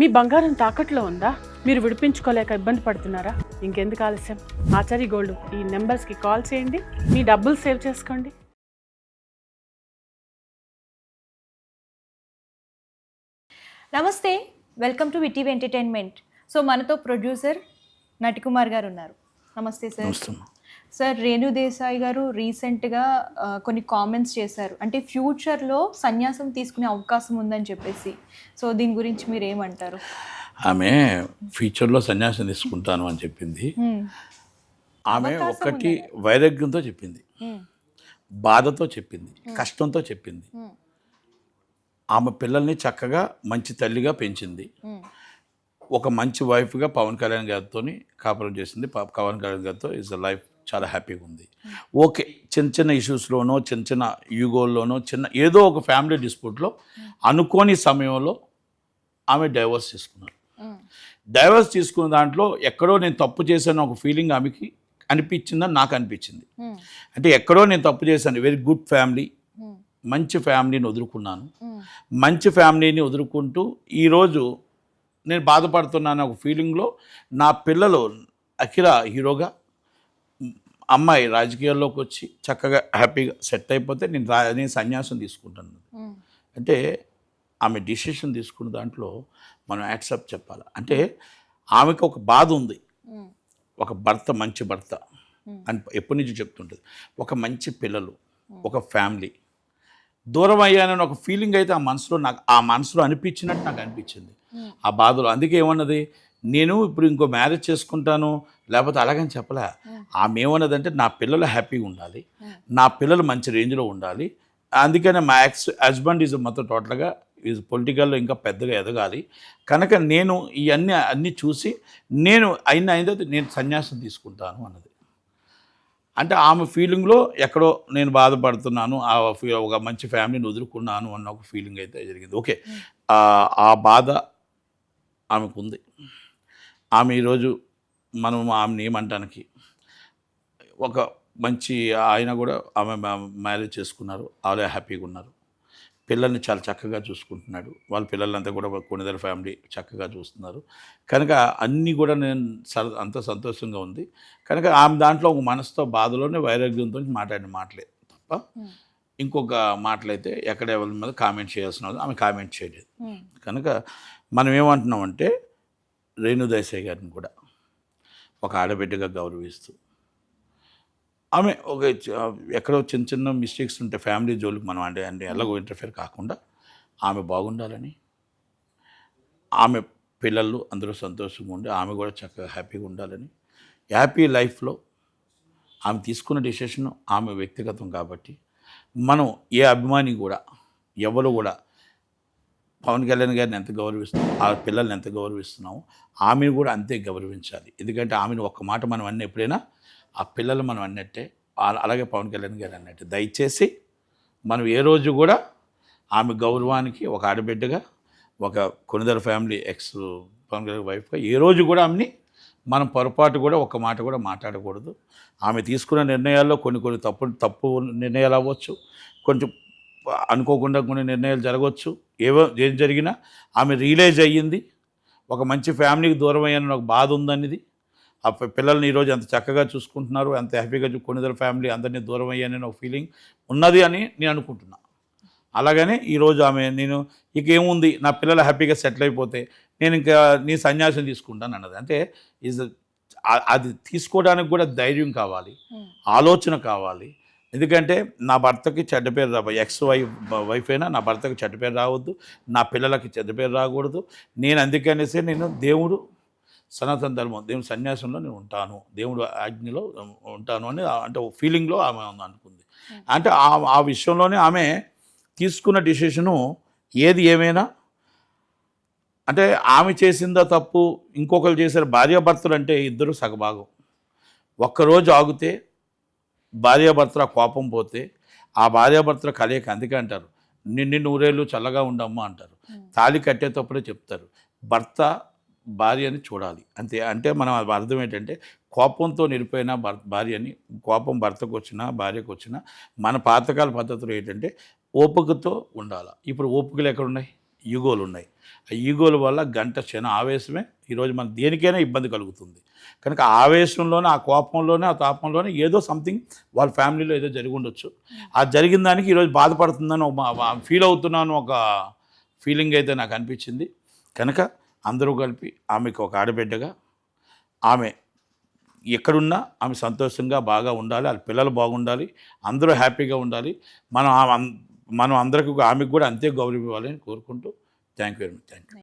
మీ బంగారం తాకట్లో ఉందా? మీరు విడిపించుకోలేక ఇబ్బంది పడుతున్నారా? ఇంకెందుకు ఆలస్యం? ఆచారి గోల్డ్ ఈ నెంబర్స్కి కాల్ చేయండి. మీ డబ్బులు సేవ్ చేసుకోండి. నమస్తే. Welcome to VTV entertainment. So మనతో ప్రొడ్యూసర్ నటికుమార్ గారు ఉన్నారు నమస్తే సార్. నమస్తే సార్ రేణు దేశాయ్ గారు రీసెంట్గా కొన్ని కామెంట్స్ చేశారు. అంటే ఫ్యూచర్లో సన్యాసం తీసుకునే అవకాశం ఉందని చెప్పేసి. సో దీని గురించి మీరు ఏమంటారు ఆమె ఫ్యూచర్లో సన్యాసం తీసుకుంటాను అని చెప్పింది. ఆమె ఒకటి వైరాగ్యంతో చెప్పింది. బాధతో చెప్పింది. కష్టంతో చెప్పింది. ఆమె పిల్లల్ని చక్కగా మంచి తల్లిగా పెంచింది. ఒక మంచి వైఫ్గా పవన్ కళ్యాణ్ గారితో కాపురం చేసింది. పవన్ కళ్యాణ్ గారితో ఇస్ ద లైఫ్ చాలా హ్యాపీగా ఉంది ఓకే చిన్న చిన్న ఇష్యూస్లోనో చిన్న చిన్న యూగోల్లోనో చిన్న ఏదో ఒక ఫ్యామిలీ డిస్ప్యూట్లో అనుకోని సమయంలో ఆమె డైవర్స్ తీసుకున్నారు. డైవర్స్ తీసుకున్న దాంట్లో ఎక్కడో నేను తప్పు చేశాను ఒక ఫీలింగ్ ఆమెకి అనిపించిందని నాకు అనిపించింది. అంటే ఎక్కడో నేను తప్పు చేశాను వెరీ గుడ్ ఫ్యామిలీ. మంచి ఫ్యామిలీని వదులుకున్నాను. మంచి ఫ్యామిలీని వదులుకుంటూ ఈరోజు నేను బాధపడుతున్నాను ఒక ఫీలింగ్లో నా పిల్లలు అఖిల హీరోగా అమ్మాయి రాజకీయాల్లోకి వచ్చి చక్కగా హ్యాపీగా సెట్ అయిపోతే నేను రా నేను సన్యాసం తీసుకుంటాను. అంటే ఆమె డిసిషన్ తీసుకున్న దాంట్లో మనం యాక్సెప్ట్ చెప్పాలి. అంటే ఆమెకు ఒక బాధ ఉంది. ఒక భర్త మంచి భర్త అని ఎప్పటి నుంచి చెప్తుంటుంది. ఒక మంచి పిల్లలు ఒక ఫ్యామిలీ. దూరం అయ్యానని ఒక ఫీలింగ్ అయితే ఆ మనసులో నాకు ఆ మనసులో అనిపించినట్టు నాకు అనిపించింది. ఆ బాధలో అందుకే ఏమన్నది? నేను ఇప్పుడు ఇంకో మ్యారేజ్ చేసుకుంటాను లేకపోతే అలాగని చెప్పలే. ఆమె ఏమన్నదంటే నా పిల్లలు హ్యాపీగా ఉండాలి నా పిల్లలు మంచి రేంజ్లో ఉండాలి. అందుకనే మా ఎక్స్ హస్బెండ్ ఈజ్ మొత్తం టోటల్గా ఈజ్ పొలిటికల్లో ఇంకా పెద్దగా ఎదగాలి. కనుక నేను ఇవన్నీ అన్నీ చూసి నేను అయిన అయిన తర్వాత నేను సన్యాసం తీసుకుంటాను అన్నది. అంటే ఆమె ఫీలింగ్లో ఎక్కడో నేను బాధపడుతున్నాను ఆ ఫీ ఒక మంచి ఫ్యామిలీని వదులుకున్నాను అన్న ఒక ఫీలింగ్ అయితే జరిగింది. ఓకే. ఆ- ఆ బాధ ఆమెకు ఉంది. ఆమె ఈరోజు మనం ఆమెను ఏమంటానికి? ఒక మంచి ఆయన కూడా ఆమె మ్యా- మ్యారేజ్ చేసుకున్నారు. ఆవిడ హ్యాపీగా ఉన్నారు. పిల్లల్ని చాలా చక్కగా చూసుకుంటున్నాడు. వాళ్ళ పిల్లలంతా కూడా కొనిదల ఫ్యామిలీ చక్కగా చూస్తున్నారు. కనుక అన్నీ కూడా నేను అంత సంతోషంగా ఉంది. కనుక ఆమె దాంట్లో ఒక మనసుతో బాధలోనే వైరాగ్యంతో మాట్లాడిన మాటలే తప్ప. ఇంకొక మాటలైతే ఎక్కడ ఎవరి మీద కామెంట్ చేయాల్సిన ఆమె కామెంట్ చేయలేదు. కనుక మనం ఏమంటున్నామంటే రేణుదేశాయ్ గారిని కూడా ఒక ఆడబిడ్డగా గౌరవిస్తూ ఆమె ఒక ఎక్కడో చిన్న చిన్న మిస్టేక్స్ ఉంటే ఫ్యామిలీ జోలికి మనం అంటే అంటే ఎలాగో ఇంటర్ఫేర్ కాకుండా ఆమె బాగుండాలని ఆమె పిల్లలు అందరూ సంతోషంగా ఉండి ఆమె కూడా చక్కగా హ్యాపీగా ఉండాలని హ్యాపీ లైఫ్లో ఆమె తీసుకున్న డిసిషన్ ఆమె వ్యక్తిగతం కాబట్టి మనం ఏ అభిమాని కూడా ఎవరు కూడా పవన్ కళ్యాణ్ గారిని ఎంత గౌరవిస్తున్నాం ఆ పిల్లల్ని ఎంత గౌరవిస్తున్నామో ఆమెను కూడా అంతే గౌరవించాలి. ఎందుకంటే ఆమెను ఒక్క మాట మనం అన్న ఎప్పుడైనా ఆ పిల్లలు మనం అన్నట్టే అలాగే పవన్ కళ్యాణ్ గారు అన్నట్టే. దయచేసి మనం ఏ రోజు కూడా ఆమె గౌరవానికి ఒక ఆడబిడ్డగా ఒక కొనుదల ఫ్యామిలీ ఎక్స్ పవన్ కళ్యాణ్ వైఫ్గా ఏ రోజు కూడా ఆమెని మనం పొరపాటు కూడా ఒక మాట కూడా మాట్లాడకూడదు. ఆమె తీసుకున్న నిర్ణయాల్లో కొన్ని కొన్ని తప్పు తప్పు నిర్ణయాలు అవ్వచ్చు. కొంచెం అనుకోకుండా కొన్ని నిర్ణయాలు జరగవచ్చు. ఏవో ఏం జరిగినా ఆమె రియలైజ్ అయ్యింది. ఒక మంచి ఫ్యామిలీకి దూరం అయ్యానని ఒక బాధ ఉందనేది ఆ పిల్లల్ని ఈరోజు ఎంత చక్కగా చూసుకుంటున్నారు ఎంత హ్యాపీగా కొన్నిదల ఫ్యామిలీ అందరినీ దూరం అయ్యానని ఒక ఫీలింగ్ ఉన్నది అని నేను అనుకుంటున్నా. అలాగనే ఈరోజు ఆమె నేను ఇక ఏముంది నా పిల్లలు హ్యాపీగా సెటిల్ అయిపోతే నేను ఇంకా నీ సన్యాసం తీసుకుంటాను అన్నది. అంటే ఈజ్ అది తీసుకోవడానికి కూడా ధైర్యం కావాలి. ఆలోచన కావాలి. ఎందుకంటే నా భర్తకి చెడ్డ పేరు రా ఎక్స్ వైఫ్ వైఫ్ అయినా నా భర్తకి చెడ్డ పేరు రావద్దు. నా పిల్లలకి చెడ్డ పేరు రాకూడదు. నేను అందుకనేసి నేను దేవుడు సనాతన ధర్మం దేవుని సన్యాసంలో నేను ఉంటాను. దేవుడు ఆజ్ఞలో ఉంటాను అని అంటే ఫీలింగ్లో ఆమె ఉంది అనుకుంది. అంటే ఆ ఆ విషయంలోనే ఆమె తీసుకున్న డిసిషను ఏది ఏమైనా అంటే ఆమె చేసిందా తప్పు ఇంకొకరు చేశారు భార్యాభర్తలు అంటే ఇద్దరు సగభాగం. ఒక్కరోజు ఆగితే భార్యాభర్తల కోపం పోతే ఆ భార్యాభర్తల కలయిక అందుకే అంటారు. నిండి నూరేళ్ళు చల్లగా ఉండమ్మా అంటారు. తాళి కట్టేటప్పుడే చెప్తారు. భర్త భార్యని చూడాలి. అంతే అంటే మనం అర్థం ఏంటంటే కోపంతో నిలిపోయిన భర్ భార్యని కోపం భర్తకు వచ్చినా భార్యకు వచ్చినా మన పాతకాల పద్ధతులు ఏంటంటే ఓపికతో ఉండాలి. ఇప్పుడు ఓపికలు ఎక్కడ ఈగోలు ఉన్నాయి ఆ ఈగోల వల్ల గంట క్షణ ఆవేశమే ఈరోజు మన దేనికైనా ఇబ్బంది కలుగుతుంది. కనుక ఆవేశంలోనే ఆ కోపంలోనే ఆ తాపంలోనే ఏదో సంథింగ్ వాళ్ళ ఫ్యామిలీలో ఏదో జరిగి ఉండొచ్చు. ఆ జరిగిన దానికి ఈరోజు బాధపడుతుందని ఒక ఫీల్ అవుతున్నాను ఒక ఫీలింగ్ అయితే నాకు అనిపించింది. కనుక అందరూ కలిపి ఆమెకు ఒక ఆడబిడ్డగా ఆమె ఎక్కడున్నా ఆమె సంతోషంగా బాగా ఉండాలి వాళ్ళ పిల్లలు బాగుండాలి అందరూ హ్యాపీగా ఉండాలి. మనం మనం అందరికీ ఆమెకు కూడా అంతే గౌరవం ఇవ్వాలని కోరుకుంటూ thank you very much. Thank you.